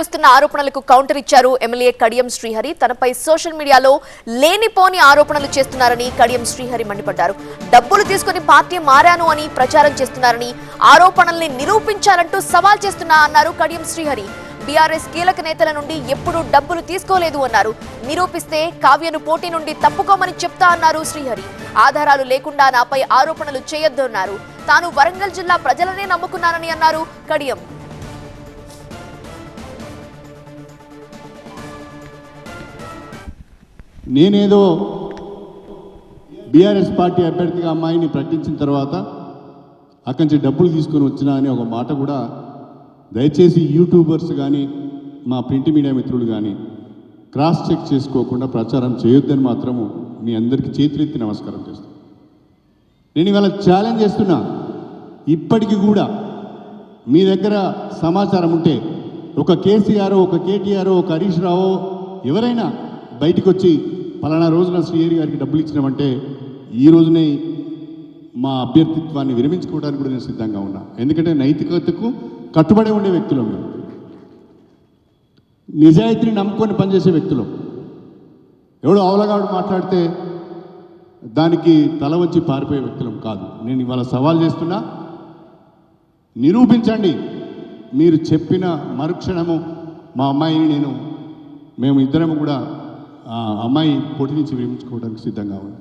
వస్తున్న ఆరోపణలకు కౌంటర్ ఇచ్చారు ఎమ్మెల్యే కడియం శ్రీహరి. తనపై సోషల్ మీడియాలో లేనిపోని ఆరోపణలు చేస్తున్నారని కడియం శ్రీహరి మండిపడ్డారు. డబ్బులు తీసుకుని పార్టీ మారాను అని ప్రచారం చేస్తున్నారని ఆరోపణల్ని నిరూపించాలంటూ సవాల్ చేస్తున్నా అన్నారు కడియం శ్రీహరి. బీఆర్ఎస్ కీలక నేతల నుండి ఎప్పుడూ డబ్బులు తీసుకోలేదు అన్నారు. నిరూపిస్తే కావ్యను పోటీ నుండి తప్పుకోమని చెప్తా అన్నారు శ్రీహరి. ఆధారాలు లేకుండా నాపై ఆరోపణలు చేయొద్దన్నారు. తాను వరంగల్ జిల్లా ప్రజలనే నమ్ముకున్నానని అన్నారు కడియం. నేనేదో బీఆర్ఎస్ పార్టీ అభ్యర్థిగా అమ్మాయిని ప్రకటించిన తర్వాత అక్కడి నుంచి డబ్బులు తీసుకొని వచ్చినా అనే ఒక మాట కూడా దయచేసి యూట్యూబర్స్ కానీ మా ప్రింట్ మీడియా మిత్రులు కానీ క్రాస్ చెక్ చేసుకోకుండా ప్రచారం చేయొద్దని మాత్రము మీ అందరికీ చేతులెత్తి నమస్కారం చేస్తాను నేను ఇవాళ ఛాలెంజ్ చేస్తున్నా. ఇప్పటికి కూడా మీ దగ్గర సమాచారం ఉంటే ఒక కేసీఆర్ ఒక కేటీఆర్ ఒక హరీష్ రావు ఎవరైనా బయటకు వచ్చి పలానా రోజున శ్రీహరి గారికి డబ్బులు ఇచ్చినామంటే ఈ రోజునే మా అభ్యర్థిత్వాన్ని విరమించుకోవడానికి కూడా నేను సిద్ధంగా ఉన్నా. ఎందుకంటే నైతికతకు కట్టుబడి ఉండే వ్యక్తులం మేము. నిజాయితీని నమ్ముకొని పనిచేసే వ్యక్తులం. ఎవడో అవలగాడు మాట్లాడితే దానికి తల వచ్చి పారిపోయే వ్యక్తులం కాదు. నేను ఇవాళ సవాల్ చేస్తున్నా నిరూపించండి. మీరు చెప్పిన మరుక్షణము మా అమ్మాయిని నేను మేము ఇద్దరము కూడా అమ్మాయి పొట్టి నుంచి విరమించుకోవడానికి సిద్ధంగా ఉంది.